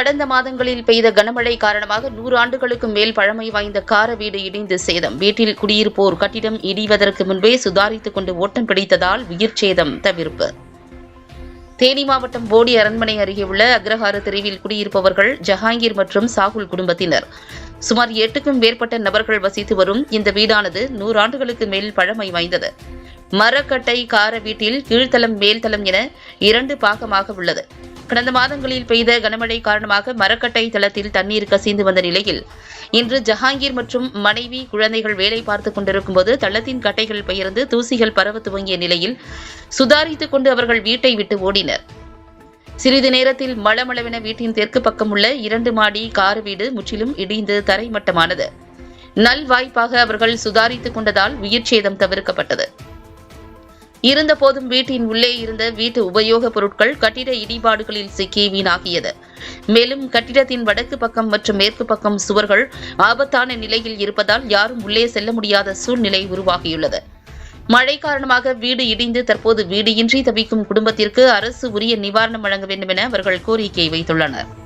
கடந்த மாதங்களில் பெய்த கனமழை காரணமாக நூறு ஆண்டுகளுக்கும் மேல் பழமை வாய்ந்த கார வீடு இடிந்து சேதம். வீட்டில் குடியிருப்போர் கட்டிடம் இடிவதற்கு முன்பே சுதாரித்துக் கொண்டு ஓட்டம் பிடித்ததால் உயிர் சேதம் தவிர்ப்பு. தேனி மாவட்டம் போடி அரண்மனை அருகே உள்ள அக்ரஹார தெருவில் குடியிருப்பவர்கள் ஜஹாங்கீர் மற்றும் சாகுல் குடும்பத்தினர். சுமார் எட்டுக்கும் மேற்பட்ட நபர்கள் வசித்து வரும் இந்த வீடானது நூறாண்டுகளுக்கு மேல் பழமை வாய்ந்தது. மரக்கட்டை கார வீட்டில் கீழ்த்தளம் மேல்தளம் என இரண்டு பாகமாக உள்ளது. கடந்த மாதங்களில் பெய்த கனமழை காரணமாக மரக்கட்டை தளத்தில் தண்ணீர் கசிந்து வந்த நிலையில் இன்று ஜஹாங்கீர் மற்றும் மனைவி குழந்தைகள் வேலை பார்த்துக் கொண்டிருக்கும் போது தளத்தின் கட்டைகள் பெயர்ந்து தூசிகள் பரவ துவங்கிய நிலையில் சுதாரித்துக் கொண்டு அவர்கள் வீட்டை விட்டு ஓடினர். சிறிது நேரத்தில் மளமளவென வீட்டின் தெற்கு பக்கம் உள்ள இரண்டு மாடி கார் வீடு முற்றிலும் இடிந்து தரைமட்டமானது. நல்வாய்ப்பாக அவர்கள் சுதாரித்துக் கொண்டதால் உயிர் சேதம் தவிர்க்கப்பட்டது. இருந்தபோதும் வீட்டின் உள்ளே இருந்த வீட்டு உபயோகப் பொருட்கள் கட்டிட இடிபாடுகளில் சிக்கி வீணாகியது. மேலும் கட்டிடத்தின் வடக்கு பக்கம் மற்றும் மேற்கு பக்கம் சுவர்கள் ஆபத்தான நிலையில் இருப்பதால் யாரும் உள்ளே செல்ல முடியாத சூழ்நிலை உருவாகியுள்ளது. மழை காரணமாக வீடு இடிந்து தற்போது வீடு இன்றி தவிக்கும் குடும்பத்திற்கு அரசு உரிய நிவாரணம் வழங்க வேண்டும் என அவர்கள் கோரிக்கை வைத்துள்ளனர்.